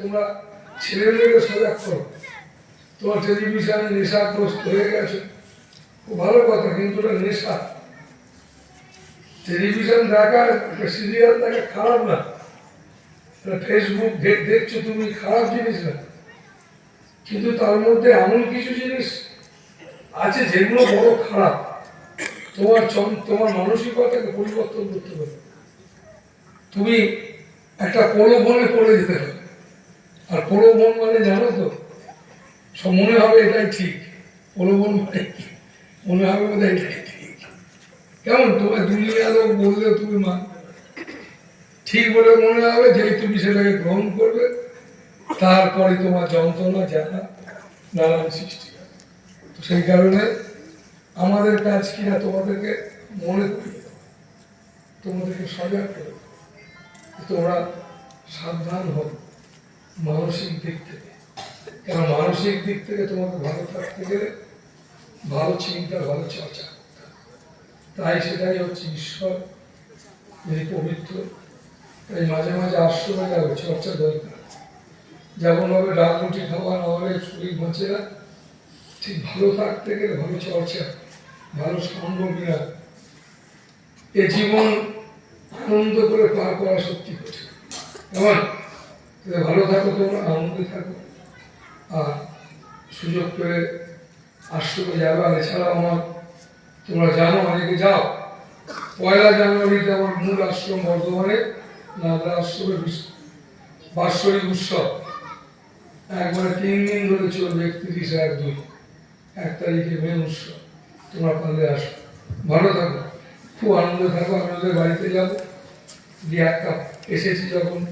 তোমরা ছেলে মেয়েকে সজাগ করো। তোমার টেলিভিশনে নেশাগ্রস্ত হয়ে গেছে। খুব ভালো কথা, কিন্তু ওটা নেশা। টেলিভিশন দেখা সিরিয়াল দেখা খারাপ না। ফেসবুক দেখছ তুমি, খারাপ জিনিস না। কিন্তু তার মধ্যে এমন কিছু জিনিস আছে যেগুলো বড় খারাপ। তোমার তোমার মানসিকতাকে পরিবর্তন করতে পারে। তুমি একটা প্রলোভনে পড়ে যেতে হবে আর প্রলোভন মানে জানো তো? সব মনে হবে এটাই ঠিক। প্রলোভন মানে মনে হবে বোধ এটাই ঠিক। কেমন? তোমার দুনিয়া লোক বললে তুমি মা? ঠিক বলে মনে হবে যেই তুমি সেটাকে গ্রহণ করবে তারপরে তোমার যন্ত্রণা জানা নানান সৃষ্টি তো সেই কারণে আমাদের কাজ কিনা তোমাদেরকে মনে দেওয়া, তোমাদেরকে সজাগ করে তোমরা সাবধান হও। মানসিক দিক থেকে। কারণ মানসিক দিক থেকে তোমাকে ভালো থাকতে গেলে ভালো চিন্তা, ভালো চর্চা তাই সেটাই হচ্ছে ঈশ্বর। যিনি পবিত্র, তাই মাঝে মাঝে আশ্রমে যাবে চর্চা দরকার। যেমন ভাবে ডাল রুটি খাওয়া না হলে শরীর বাঁচে না, ঠিক ভালো থাকতে গেলে ভালো চর্চা, ভালো সঙ্গ এ জীবন আনন্দ করে পার করা সত্যি কঠিন তাহলে ভালো থাকো তোমরা, আনন্দে থাকো। আর সুযোগ করে আশ্রমে যাবে। আর এছাড়াও আমার, তোমরা জানো, অনেকে যাও। পয়লা জানুয়ারিতে আমার মূল আশ্রম বর্ধমানে, নাগরা আশ্রমে বাৎসরিক উৎসব। একবারে তিন দিন ধরে চলবে একত্রিশ এক দুই। এক তারিখে মেন উৎসব। তোমরা পারলে আসো। ভালো থাকো। খুব আনন্দ থাকো। আমি ওদের বাড়িতে যাব। দিয়ে এক কাপ এসেছি যখন।